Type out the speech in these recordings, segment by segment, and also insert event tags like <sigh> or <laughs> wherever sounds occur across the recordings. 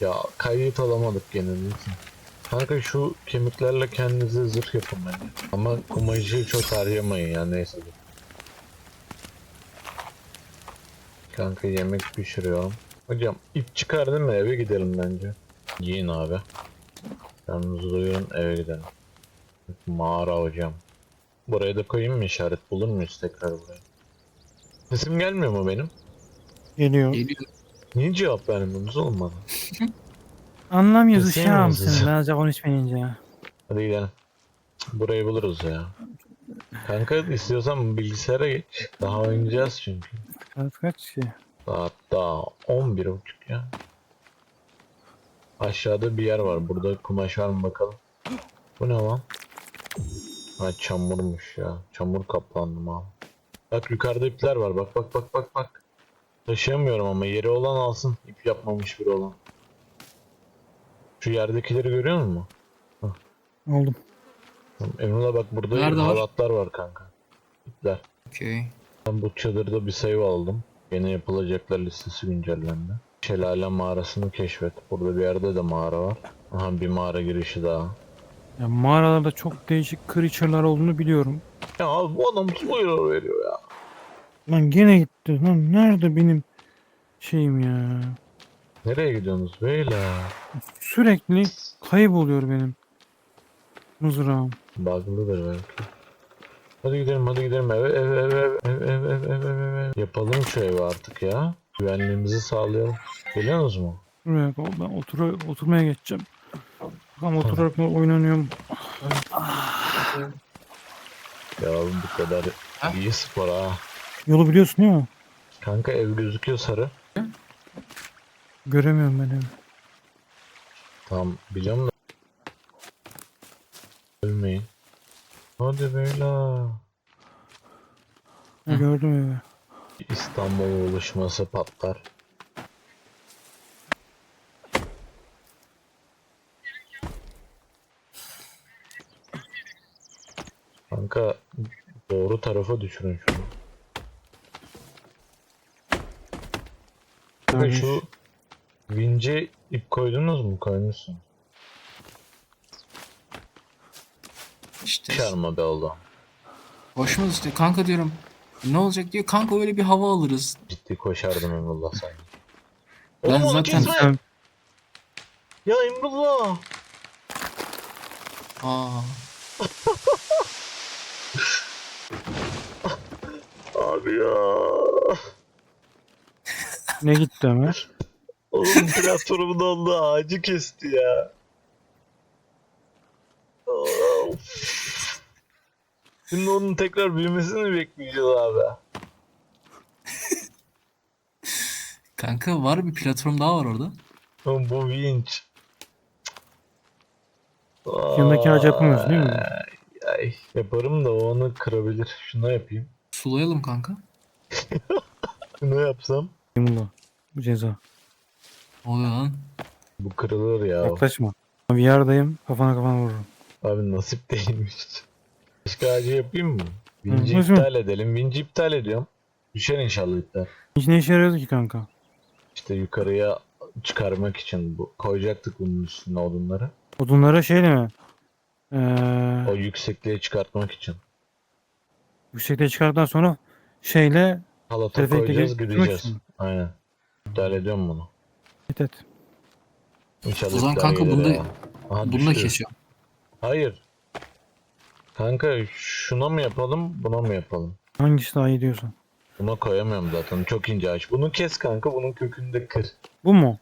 Ya kayıt alamadık gene neyse. Kanka şu kemiklerle kendinize zırh yapın bence. Ama kumaşı çok harcamayın ya neyse. Kanka yemek pişiriyorum. Hocam ip çıkar değil mi eve gidelim bence. Yiyin abi. Yalnız doyurun eve gidelim. Mağara hocam. Buraya da koyayım mı işaret bulur muyuz tekrar buraya? Sesim gelmiyor mu benim? Geliyor. Geliyor. Niye cevap vermiyorsunuz oğlum bana? <laughs> Anlamıyoruz Kesin uşağım yalnız. seni ben azıcık konuşmayınca ya. Hadi gidelim. Burayı buluruz ya. Kanka istiyorsan bilgisayara geç. Daha oynayacağız çünkü. Saat kaç ki? Saat daha 11.30 ya. Aşağıda bir yer var. Burada kumaş var mı bakalım. Bu ne lan? Ha çamurmuş ya. Çamur kaplandım abi. Bak yukarıda ipler var. Bak bak bak bak bak. Taşıyamıyorum ama yeri olan alsın. İp yapmamış biri olan. Şu yerdekileri görüyor musun? Oldum. Tamam, Emrullah bak burada Nerede var? halatlar var kanka. İpler. Okey. Ben bu çadırda bir save aldım. Yeni yapılacaklar listesi güncellendi. Şelale mağarasını keşfet. Burada bir yerde de mağara var. Aha bir mağara girişi daha. Ya mağaralarda çok değişik creature'lar olduğunu biliyorum. Ya abi bu adam spoiler veriyor ya. Lan gene gitti. Lan nerede benim şeyim ya? Nereye gidiyorsunuz beyler? Sürekli kayboluyor benim mızrağım. Bug'lıdır belki. Hadi gidelim hadi gidelim eve ev ev ev ev ev ev ev ev ev Yapalım şu evi artık ya. Güvenliğimizi sağlayalım. Geliyorsunuz mu? Şuraya ben otur oturmaya geçeceğim. Bakalım oturarak mı oynanıyorum? Ya bu kadar iyi spor ha. Yolu biliyorsun değil mi? Kanka ev gözüküyor sarı. Göremiyorum ben evi. Tamam biliyorum da. Ölmeyin. Hadi beyler. Ha, gördüm evi. İstanbul buluşması patlar. Kanka doğru tarafa düşürün şunu. Kanka şu vince ip koydunuz mu? Koymuşsun. İşte. Çarma be oğlum. Hoşumuz işte. Kanka diyorum. Ne olacak diyor. Kanka öyle bir hava alırız. Ciddi koşardım Emrullah sanki. Ben Oğlum zaten- kesme! Sen, Ya Emrullah! Aa. <laughs> Abi ya. Ne gitti Ömer? Oğlum platformun oldu ağacı kesti ya. Of. Şimdi onun tekrar büyümesini mi bekleyeceğiz abi? Kanka var bir platform daha var orada. Oğlum bu vinç. Yanındaki ağacı yapamıyoruz değil mi? Ay. Yaparım da o onu kırabilir. Şunu yapayım. Sulayalım kanka. <laughs> Şunu yapsam. Yumula. Bu ceza. Ne oluyor lan? Bu kırılır ya. Yaklaşma. VR'dayım. Kafana kafana vururum. Abi nasip <laughs> değilmiş. Başka ağacı yapayım mı? Vinci Hı, nasıl? iptal edelim. Vinci iptal ediyorum. Düşer inşallah iptal. Hiç ne işe yarıyordu ki kanka? İşte yukarıya çıkarmak için bu koyacaktık bunun üstüne odunları. Odunlara şeyle mi? O Ee, yüksekliğe çıkartmak için. yüksekliğe çıkardıktan sonra şeyle Halata koyacağız gideceğiz. Aynen. İptal ediyorum bunu. et et. İnşallah O zaman iptal kanka gelir bunu da- ya. Aha, Bunu da düştü. kesiyorum. Hayır. Kanka şuna mı yapalım buna mı yapalım? Hangisi daha iyi diyorsun? Buna koyamıyorum zaten çok ince ağaç. Bunu kes kanka bunun kökünü de kır. Bu mu?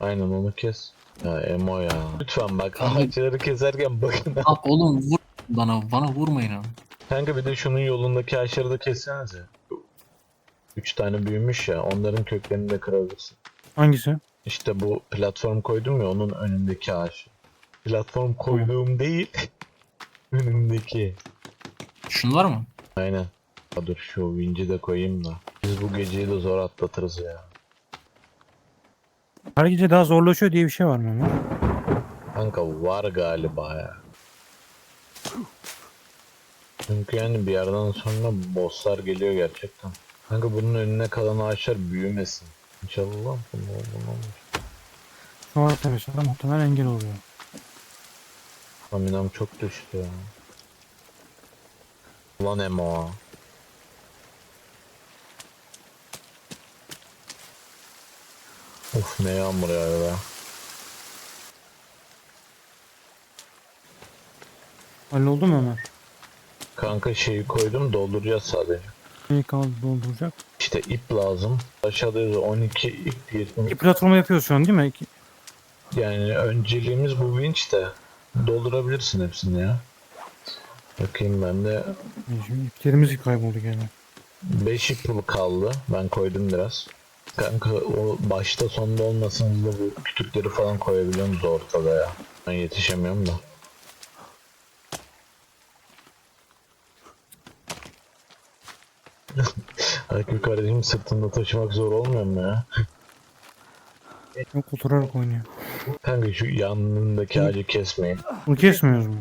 Aynen onu kes. Ya Emo ya. Lütfen bak Kanka- ağaçları keserken bakın. Aa, oğlum vur bana. Bana vurmayın abi. Kanka bir de şunun yolundaki ağaçları da kessenize. Üç tane büyümüş ya onların köklerini de kırabilirsin. Hangisi? İşte bu platform koydum ya onun önündeki ağaç. Platform koyduğum değil. <laughs> önündeki. Şunlar mı? Aynen. Ha dur şu vinci de koyayım da. Biz bu geceyi de zor atlatırız ya. Her gece daha zorlaşıyor diye bir şey var mı? Kanka var galiba ya. Çünkü yani bir yerden sonra bosslar geliyor gerçekten. Kanka bunun önüne kalan ağaçlar büyümesin. İnşallah lan bu ne bu ne olmuş. Şu arkadaşlar muhtemelen engel oluyor. Staminam çok düştü ya. Ulan Emo. Uf ne yağmur ya. Halloldu mu Ömer? Kanka şeyi koydum dolduracağız sadece. Neyi kaldı dolduracak? İşte ip lazım. Aşağıda yazıyor 12 ip İki 20. platforma yapıyoruz şu an değil mi? İki- Yani önceliğimiz bu vinç de. Doldurabilirsin hepsini ya. Bakayım ben de E, Şimdi iplerimiz kayboldu gene. 5 ip kaldı. Ben koydum biraz. Kanka o başta sonda olmasın da bu kütükleri falan koyabiliyoruz ortada ya. Ben yetişemiyorum da. Akif kardeşim sırtında taşımak zor olmuyor mu ya? Yok oturarak oynuyor. Kanka şu yanındaki ağacı kesmeyin. Bunu kesmiyoruz mu?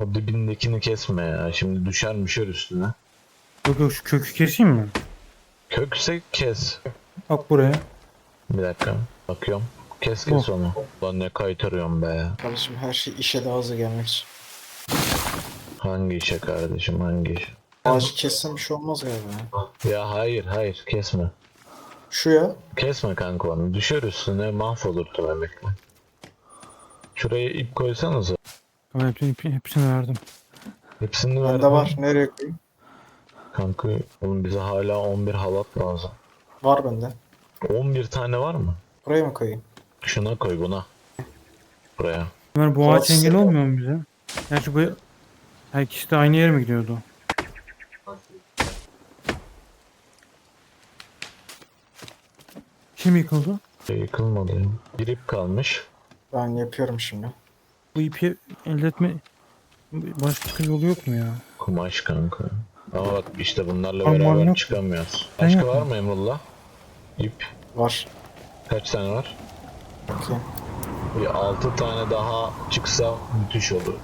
O dibindekini kesme ya. Şimdi düşer müşer üstüne. Yok yok şu kökü keseyim mi? Kökse kes. Bak buraya. Bir dakika. Bakıyorum. Kes kes Oh. onu. Lan ne kaytarıyorum be. Kardeşim her şey işe daha hızlı gelmek için. Hangi işe kardeşim hangi iş? Ağacı kessem bir şey olmaz galiba. Ya hayır hayır kesme. Şu ya. Kesme kanka onu. Düşer üstüne mahvolurdu emekli. Şuraya ip koysanız. Tamam hepsini, ipi- hepsini verdim. Hepsini ver. Bende var. Nereye koyayım? Kanka oğlum bize hala 11 halat lazım. Var bende. 11 tane var mı? Buraya mı koyayım? Şuna koy buna. Buraya. Ömer bu ağaç engel olmuyor mu bize? Gerçi bu her ikisi de aynı yere mi gidiyordu? Kim yıkıldı? Şey yıkılmadı. Bir ip kalmış. Ben yapıyorum şimdi. Bu ipi elde etme başka yolu yok mu ya? Kumaş kanka. Ama bak işte bunlarla Aman beraber yok. çıkamıyoruz. Başka var mı Emrullah? İp. Var. Kaç tane var? Bakayım. Bir 6 tane daha çıksa müthiş olur.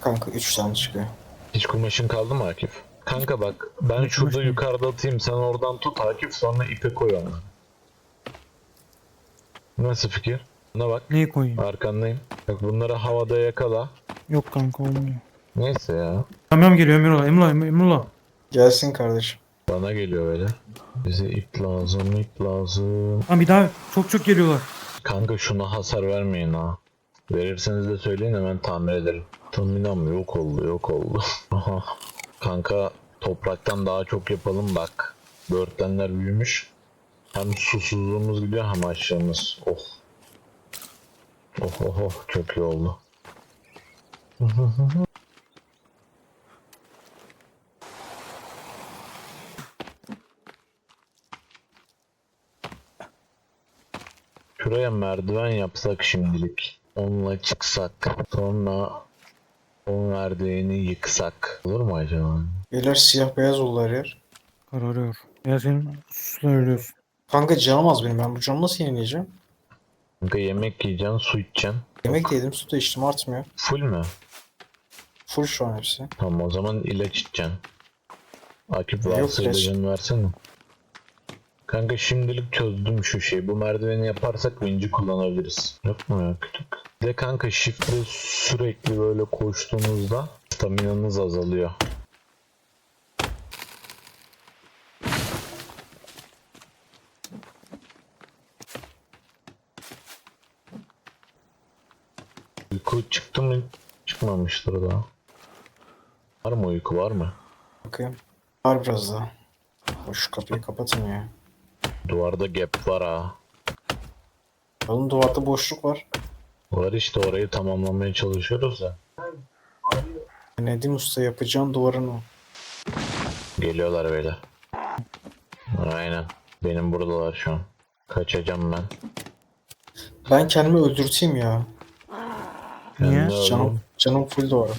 Kanka 3 tane çıkıyor. Hiç kumaşın kaldı mı Akif? Kanka bak ben şurada yukarıda atayım sen oradan tut Akif sonra ipe koy onları. Nasıl fikir? Buna bak Neyi koyayım? arkandayım. Bak bunları havada yakala. Yok kanka olmuyor. Neyse ya. Tamam geliyor Emrullah. Emrullah, Emrullah. Gelsin kardeşim. Bana geliyor öyle. Bize ip lazım ip lazım. Ha bir daha çok çok geliyorlar. Kanka şuna hasar vermeyin ha. Verirseniz de söyleyin hemen tamir ederim. Taminam yok oldu yok oldu. Aha. <laughs> Kanka topraktan daha çok yapalım bak. Böğürtlenler büyümüş. Hem susuzluğumuz gidiyor hem açlığımız. Oh. Oh oh oh çok iyi oldu. <laughs> Şuraya merdiven yapsak şimdilik. Onunla çıksak. Sonra o merdiveni yıksak. Olur mu acaba? Beyler siyah beyaz oldu her yer. Kararıyor. Ya senin susla ölüyorsun. Kanka canım az benim. Ben bu canı nasıl yenileyeceğim? Kanka yemek yiyeceksin, su içeceksin. Yemek de yedim su da içtim artmıyor. Full mü? Full şu an hepsi. Tamam o zaman ilaç içeceksin. Akif Yok varsa ilaç. ilacını versene. Kanka şimdilik çözdüm şu şeyi. Bu merdiveni yaparsak vinci kullanabiliriz. Yok mu ya kütük? Bir de kanka shift'le sürekli böyle koştuğunuzda staminanız azalıyor. Uyku çıktı mı? Çıkmamıştır daha. Var mı uyku var mı? Bakayım. Var biraz daha. Şu kapıyı kapatın ya. Duvarda gap var ha. Oğlum duvarda boşluk var. Var işte orayı tamamlamaya çalışıyoruz ya. Nedim Usta yapacağın duvarın o. Geliyorlar böyle. Aynen. Benim buradalar şu an. Kaçacağım ben. Ben kendimi öldürteyim ya. Niye? Canım, canım full duvara.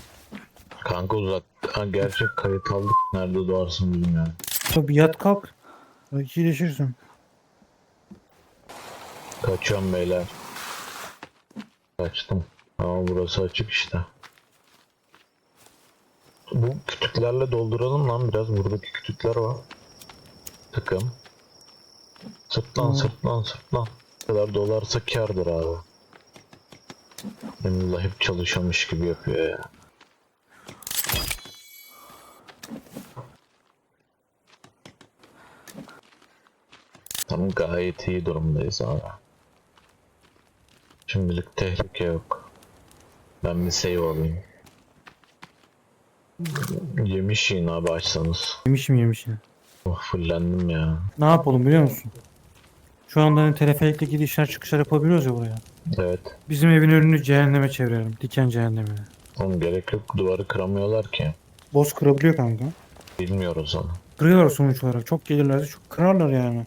Kanka uzat. Ha, gerçek kayıt aldık. Nerede doğarsın bilmiyorum. Ya bir yat kalk. Belki iyileşirsin. Kaçıyorum beyler. Kaçtım. Ama burası açık işte. Bu kütüklerle dolduralım lan biraz. Buradaki kütükler var. Tıkım. Sırtlan sırtlan sırtlan. Ne kadar dolarsa kârdır abi. Emrullah hep çalışıyormuş gibi yapıyor ya. Tam gayet iyi durumdayız abi. Şimdilik tehlike yok. Ben bir save alayım. Yemiş yiyin abi açsanız. Yemişim yemişim. Oh fullendim ya. Ne yapalım biliyor musun? Şu anda hani teleferikle gidişler çıkışlar yapabiliyoruz ya buraya. Evet. Bizim evin önünü cehenneme çevirelim. Diken cehennemine. Oğlum gerek yok duvarı kıramıyorlar ki. Boz kırabiliyor kanka. Bilmiyoruz onu. Kırıyorlar sonuç olarak. Çok gelirlerse çok kırarlar yani.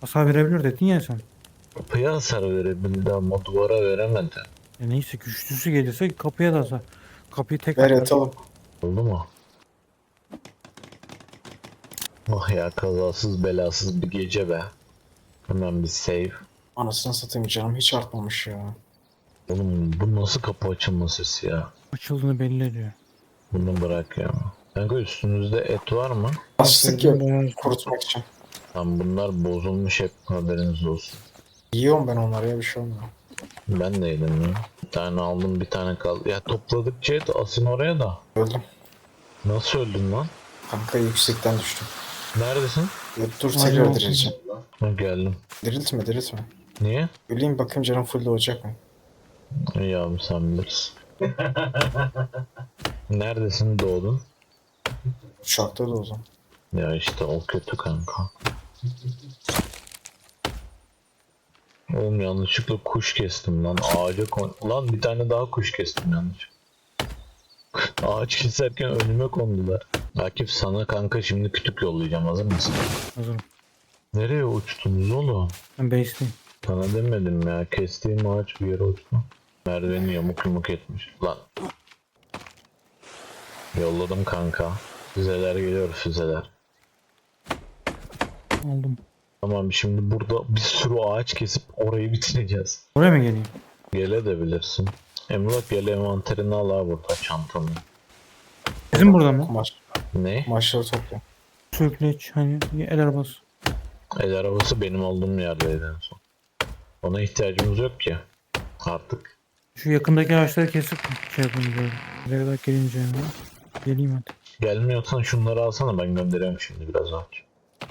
Hasar verebilir dedin ya sen. Kapıya hasar verebildi ama duvara veremedi. Ya neyse güçlüsü gelirse kapıya da hasar. Kapıyı tek Ver yatalım. Oldu mu? Oh ya kazasız belasız bir gece be. Hemen bir save. Anasını satayım canım hiç artmamış ya. Oğlum bu nasıl kapı açılma sesi ya? açıldığını belli ediyor. Bunu bırak ya. Kanka üstünüzde et var mı? Açtık ya kurutmak için. Tam bunlar bozulmuş hep haberiniz olsun. Yiyorum ben onları ya bir şey olmuyor. Ben de yedim ya. Bir tane aldım bir tane kaldı. Ya topladıkça et asın oraya da. Öldüm. Nasıl öldün lan? Kanka yüksekten düştüm. Neredesin? Ya dur tekrar dirileceğim. Ha, geldim. Diriltme diriltme. Niye? Öleyim bakayım canım full olacak mı? İyi abi sen bilirsin. <laughs> Neredesin doğdun? Uçakta da o zaman. Ya işte o kötü kanka. Oğlum yanlışlıkla kuş kestim lan. Ağaca kon... Lan bir tane daha kuş kestim yanlış. <laughs> Ağaç keserken önüme kondular. Akif sana kanka şimdi kütük yollayacağım hazır mısın? Hazırım. Nereye uçtunuz oğlum? Ben base'liyim. Sana demedim ya kestiğim ağaç bir yere uçtu. Merdiveni yamuk yumuk etmiş. Lan. Yolladım kanka. Füzeler geliyor füzeler. Aldım. Tamam şimdi burada bir sürü ağaç kesip orayı bitireceğiz. Oraya mı geleyim? Gelebilirsin. Emrah gel envanterini al abi burada çantanı. Bizim burada mı? Kumaş. Ne? Kumaşları topluyorum. Sürükleyici hani el arabası. El arabası benim olduğum yerdeydi en son. Ona ihtiyacımız yok ki. Artık. Şu yakındaki ağaçları kesip şey yapayım böyle. Buraya kadar gelince yani. Geleyim hadi. Gelmiyorsan şunları alsana ben göndereyim şimdi biraz ağaç.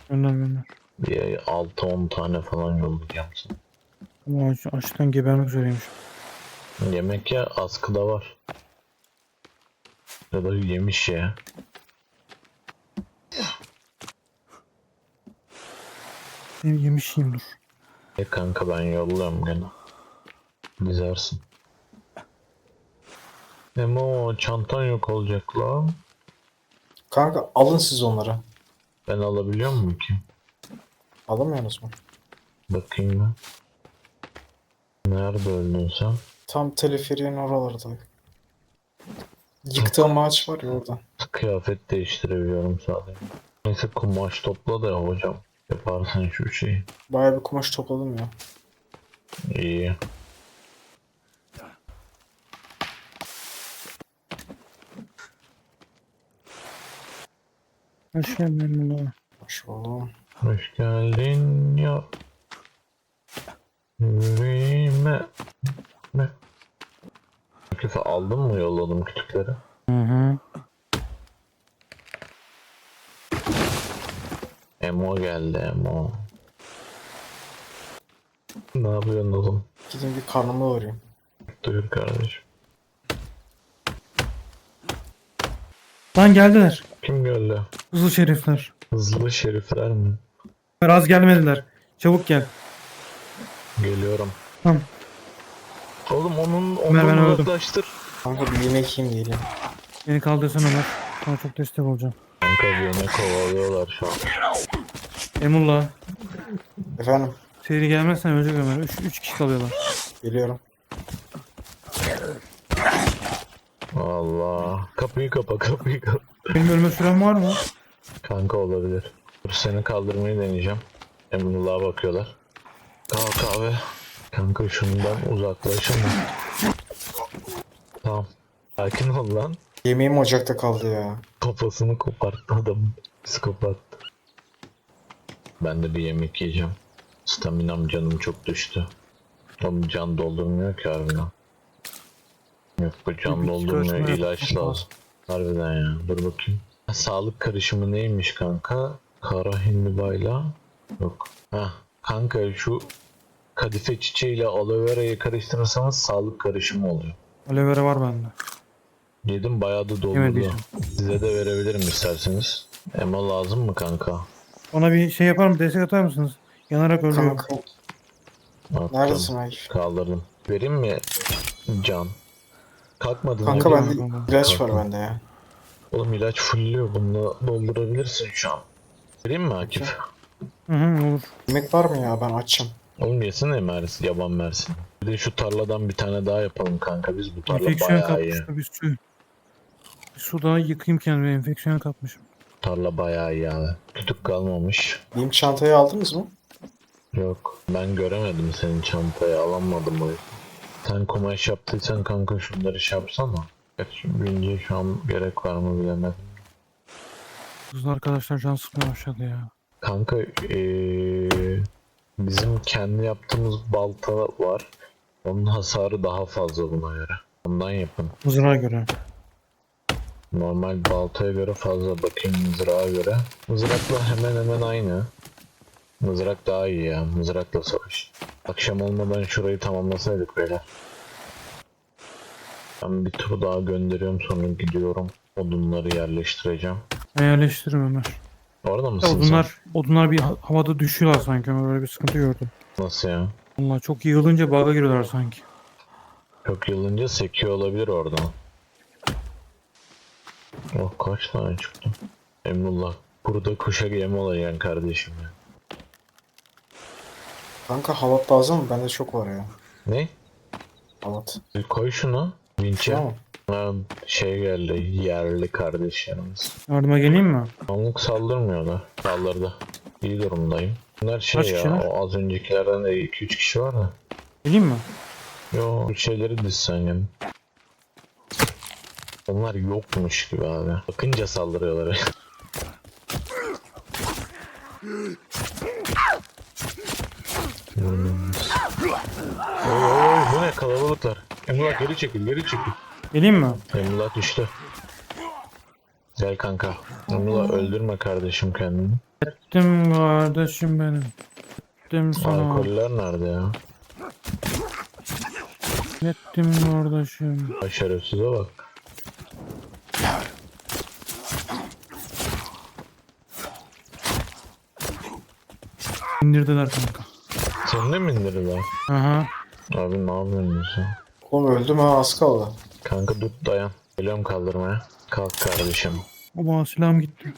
Gönder gönder. Bir 6-10 tane falan yollayacağım sana. Bu ağaç açlıktan gebermek üzereymiş. Yemek ya askıda var. Ya da yemiş ya. Yemiş yiyeyim dur. E kanka ben yolluyorum gene. Dizersin. Emo çantan yok olacak lan. Kanka alın siz onları. Ben alabiliyor muyum ki? Alamıyorsunuz mu? Bakayım ben. Nerede öldün sen? Tam teleferiğin oralarda. Yıktığım ağaç var ya orada. Kıyafet değiştirebiliyorum sadece. Neyse kumaş topla da hocam. Yaparsın şu şeyi. Bayağı bir kumaş topladım ya. İyi. Hoş geldin Emrullah. Hoş buldum. Hoş geldin ya. Yüreğime. Ne? Küfe aldın mı yolladım kütükleri? Hı hı. Emo geldi Emo. Ne yapıyorsun oğlum? Gidin bir karnımı doyurayım. Duyur kardeşim. Lan geldiler. Kim geldi? Hızlı şerifler. Hızlı şerifler mi? Az gelmediler. Çabuk gel. Geliyorum. Tamam. Oğlum onun Ömer, ben öldüm. uzaklaştır. Kanka bir yemek yiyeyim geleyim. Beni kaldırsan Ömer. Sana çok destek olacağım. Kanka beni kovalıyorlar şu an. Emrullah. Efendim Seri gelmezsen ölecek Ömer. 3 üç kişi kalıyorlar. geliyorum. Allah. Kapıyı kapa kapıyı kapa. Benim ölme sürem var mı? Kanka olabilir. Dur seni kaldırmayı deneyeceğim. Emrullah'a bakıyorlar. Kalk abi. Kanka şundan uzaklaşın. Tamam. Sakin ol lan. Yemeğim ocakta kaldı ya. Kafasını koparttı adam. Psikopat. Ben de bir yemek yiyeceğim. Staminam canım çok düştü. Oğlum can doldurmuyor ki harbiden. Yok bu can Bir doldurmuyor ilaç lazım. Harbiden ya dur bakayım. Sağlık karışımı neymiş kanka? Kara hindibayla. Yok. Ha kanka şu kadife çiçeğiyle aloe vera'yı karıştırırsanız sağlık karışımı oluyor. Aloe vera var bende. Yedim bayağı da doldurdu. Size de verebilirim isterseniz. Ema lazım mı kanka? Ona bir şey yapar mı? Destek atar mısınız? Yanarak ölüyorum. Kanka Attım. neredesin ay? Kaldırdım. Vereyim mi can? Kalkmadın Kanka bende Tamam. ilaç var bende ya. Oğlum ilaç fullüyor. Bununla doldurabilirsin şu an. Vereyim mi Akif? Hı hı olur. Yemek var mı ya ben açım. Oğlum yesene Mersin, yaban Mersin. Bir de şu tarladan bir tane daha yapalım kanka. Biz bu tarla Enfeksiyon bayağı iyi. kapmış da bir su. Yıkayayım kendimi. Enfeksiyon kapmışım. Tarla bayağı iyi abi. Kütük kalmamış. Benim çantayı aldınız mı? Yok. Ben göremedim senin çantayı. Alamadım o yüzden. Sen kumaş yaptıysan kanka şunları şey yapsana. Gerçi bince şu an gerek var mı bilemedim. Kızın arkadaşlar can sıkmaya başladı ya. Kanka eee, bizim kendi yaptığımız balta var. Onun hasarı daha fazla buna göre. Ondan yapın. Mızrağa göre. Normal baltaya göre fazla. Bakayım mızrağa göre. Mızrakla hemen hemen aynı. Mızrak daha iyi ya. Mızrakla savaş. Akşam olmadan şurayı tamamlasaydık beyler. Ben bir tur daha gönderiyorum sonra gidiyorum. Odunları yerleştireceğim. Ben yerleştiririm Ömer. Orada Ya mısın sen? odunlar, odunlar bir ha- havada düşüyorlar sanki Ömer. Böyle bir sıkıntı gördüm. Nasıl ya? Allah çok yığılınca bug'a giriyorlar sanki. Çok yılınca sekiyor olabilir oradan. Oh kaç tane çıktı. Emrullah. Burada kuşa yem olacaksın kardeşim ya. Kanka halat lazım mı? Bende çok var ya. Ne? Halat. Bir koy şunu. Vinç'e. Tamam. Ha, şey geldi. Yerli kardeşlerimiz. Yardıma geleyim mi? Pamuk saldırmıyorlar. Saldırdı. İyi durumdayım. Bunlar şey Kaç ya. kişiler? O az öncekilerden de 2-3 kişi var da. Geleyim mi? Yo bu şeyleri dizsen yani. Onlar yokmuş gibi abi. Bakınca saldırıyorlar. Oy bu ne kalabalıklar. Emrullah geri çekil geri çekil. Geleyim mi? Emrullah düştü. Gel kanka. Emrullah öldürme kardeşim kendini. Ettim kardeşim benim. Ettim sana. Alkoller nerede ya? Ettim kardeşim. Ay şerefsize bak. İndirdiler kanka. Sen de mi indirirler? Aha. Abi ne yapıyorsun sen? Oğlum öldüm ha az kaldı. Kanka dur dayan. Geliyorum kaldırmaya. Kalk kardeşim. O bana silahım gitti.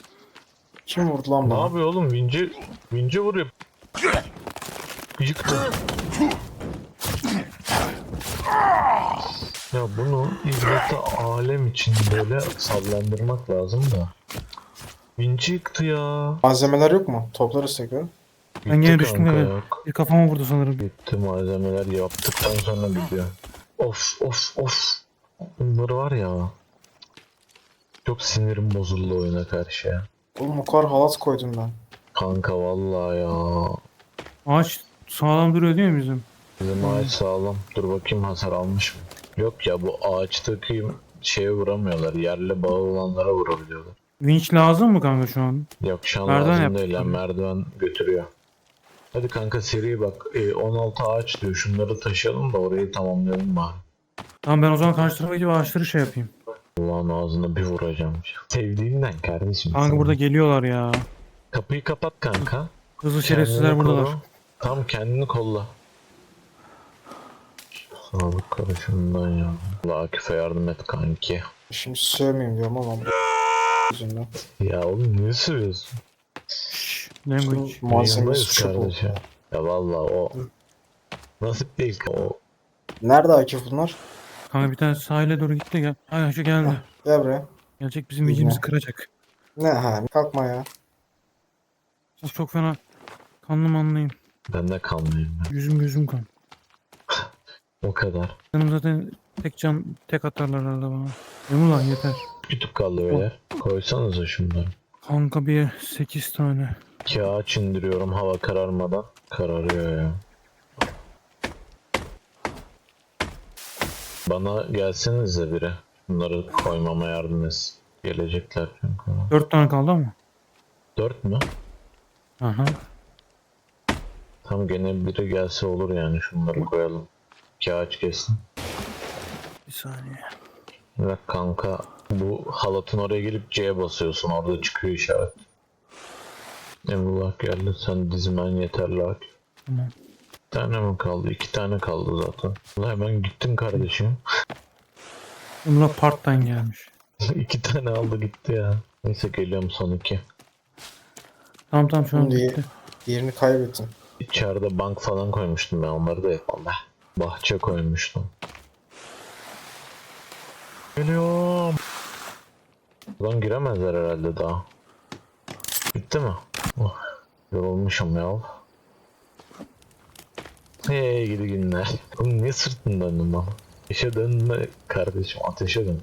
Kim vurdu lan Ne bana? yapıyor oğlum? Vinci, Vinci vuruyor. Yıktı. Ya bunu ibreti alem için böyle sallandırmak lazım da. Vinci yıktı ya. Malzemeler yok mu? Toplarız tekrar. Ben gene düştüm kanka, gene. yok. Bir kafama vurdu sanırım. Gitti malzemeler yaptıktan sonra bitiyor. Of of of. Bunları var ya. Çok sinirim bozuldu oyuna karşı ya. Oğlum o kadar halat koydum ben. Kanka vallahi ya. Ağaç sağlam duruyor değil mi bizim? Bizim ağaç sağlam. Dur bakayım hasar almış mı? Yok ya bu ağaçtaki şeye vuramıyorlar. Yerle bağı olanlara vurabiliyorlar. Vinç lazım mı kanka şu an? Yok şu an Merdiven lazım yaptık değil. lan, tabii. merdiven götürüyor. Hadi kanka seri bak. Ee, 16 ağaç diyor. Şunları taşıyalım da orayı tamamlayalım bari. Tamam ben o zaman karşı tarafa gidip ağaçları şey yapayım. Allah'ın ağzına bir vuracağım. Sevdiğinden kardeşim. Kanka sen. burada geliyorlar ya. Kapıyı kapat kanka. Hızlı şerefsizler buradalar. Tam kendini kolla. Sağlık karışımından ya. Allah Akif'e yardım et kanki. Şimdi sövmeyeyim diyorum ama. Ya oğlum niye sürüyorsun? Language. Yayındayız çok oldu. kardeşim. Ya valla o nasip değil ki o. Nerede Akif bunlar? Kanka bir tane sahile doğru gitti gel. Ay şu geldi. Gel buraya. Gelecek bizim vicimizi ya. kıracak. Ne ha? Kalkma ya. Of çok fena. Kanlı manlıyım. Ben de kanlıyım ben. Yüzüm gözüm kan. O kadar. Canım zaten tek can tek atarlar herhalde bana. Emrullah yeter. Kütük kaldı beyler. Koysanıza şunları. Kanka bir 8 tane. Ağaç indiriyorum hava kararmadan. Kararıyor ya. Bana gelsenize biri. Bunları koymama yardım etsin. Gelecekler çünkü. Dört tane kaldı ama. Dört mü? Aha. Tam gene biri gelse olur yani şunları koyalım. Ağaç kesin. Bir saniye. Bak kanka bu halatın oraya gelip C'ye basıyorsun orada çıkıyor işaret. Emrullah geldi sen dizmen yeterli aç. Tamam. Bir tane mi kaldı? İki tane kaldı zaten. Ulan hemen gittin kardeşim. <laughs> Bunlar parttan gelmiş. <laughs> iki tane aldı gitti ya. Neyse geliyorum son iki. Tamam tamam şu an Şimdi- bitti. Diğerini kaybettim. İçeride bank falan koymuştum ben onları da yapalım. Bahçe koymuştum. Geliyorum. Buradan giremezler herhalde daha. Bitti mi? Oh, yorulmuşum ya. Hey gidi günler. Oğlum niye sırtını döndün bana? Ateşe dönme kardeşim ateşe dön.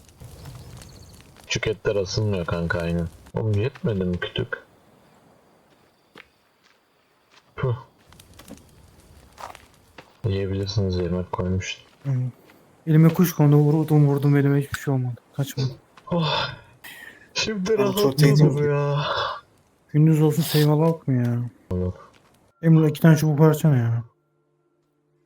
Küçük etler asılmıyor kanka aynen. Oğlum yetmedi mi kütük? Puh. Yiyebilirsiniz yemek koymuştum. Hı. Elime kuş kondu vurdum vurdum elime hiçbir şey olmadı. Kaçmadı. Oh. Şimdi rahatladım ya. Gündüz olsun seyval alt mı ya? Olur. Emrullah iki tane çubuk versene ya.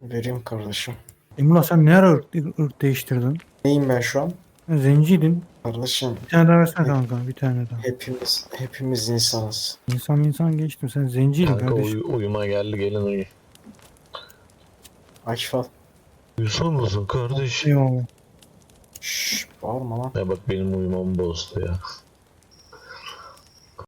Vereyim kardeşim. Emrullah sen ne ara ırk, ırk değiştirdin? Neyim ben şu an? Sen zenciydin. Kardeşim Bir tane daha versene kanka bir tane daha. hepimiz hepimiz insanız. İnsan insan geçtim sen zenciydin Kanka kardeşim. uy- uyuma geldi gelin uyu. Akif al. Uyusun musun kardeş? Eyvallah. Şşş bağırma lan. Ya bak benim uyumamı bozdu ya.